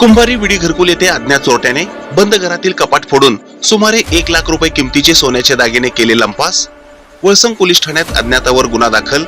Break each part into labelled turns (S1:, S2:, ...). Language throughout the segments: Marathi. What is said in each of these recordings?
S1: कुंभारी विडी घरकुल येथे अज्ञात चोरट्याने बंद घरातील कपाट फोडून सुमारे एक लाख रुपये किमतीचे सोन्याचे दागिने केले लंपास. वळसंग पोलीस ठाण्यात अज्ञातावर गुन्हा दाखल.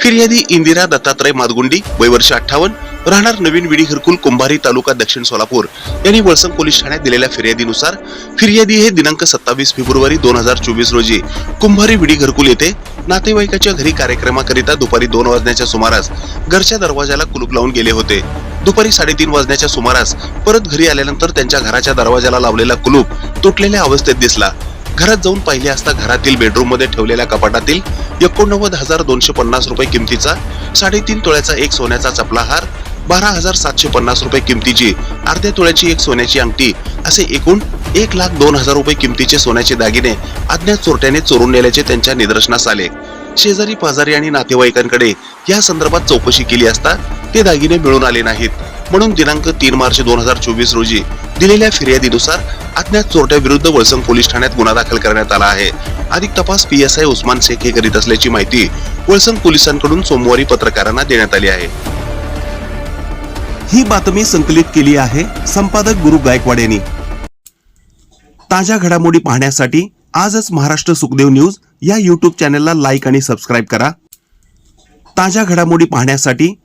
S1: फिर्यादी इंदिरा दत्तात्रय मादगुंडी वय वर्ष अठ्ठावन्न राहणार नवीन विडी घरकुल कुंभारी तालुका दक्षिण सोलापूर. यांनी वळसंग पोलीस ठाण्यात दिलेल्या फिर्यादीनुसार फिर्यादी हे दिनांक सत्तावीस फेब्रुवारी दोन हजार चोवीस रोजी कुंभारी विडी घरकुल येथे नातेवाईकाच्या घरी कार्यक्रमाकरिता दुपारी दोन वाजण्याच्या सुमारास घरच्या दरवाजाला कुलूप लावून गेले होते. दुपारी साडेतीन वाजण्याच्या सुमारास परत घरी आल्यानंतर त्यांच्या घराच्या दरवाजाला लावलेला कुलूप तुटलेल्या अवस्थेत दिसला. घरात जाऊन पाहिले असता घरातील बेडरूममध्ये ठेवलेल्या कपाटातील एकोणनव्वद हजार दोनशे पन्नास रुपये किमतीचा साडेतीन तोळ्याचा एक सोन्याचा चपला हार बारा हजार सातशे पन्नास रुपये किमतीची अर्ध्या तोळ्याची एक सोन्याची अंगठी असे एकूण एक लाख दोन हजार रुपये किमतीचे सोन्याचे दागिने अज्ञात चोरट्याने चोरून नेल्याचे त्यांच्या निदर्शनास आले. शेजारी पाजारी आणि नातेवाईकांकडे या संदर्भात चौकशी केली असता ते दागिने मिळून आले नाहीत. म्हणून दिनांक तीन मार्च दोन हजार चोवीस रोजी दिलेल्या फिर्यादीनुसार अज्ञात चोरट्या विरुद्ध वळसंग पोलीस ठाण्यात गुन्हा दाखल करण्यात आला आहे. अधिक तपास P S I Usman Shaikh हे करीत असल्याची माहिती वळसंग पोलिसांकडून सोमवारी पत्रकारांना देण्यात आली आहे. ही बातमी संकलित केली आहे संपादक गुरु गायकवाड यांनी. ताज्या घडामोडी पाहण्यासाठी आजच महाराष्ट्र सुखदेव न्यूज या यूट्यूब चॅनेलला लाईक आणि सबस्क्राईब करा. ताज्या घडामोडी पाहण्यासाठी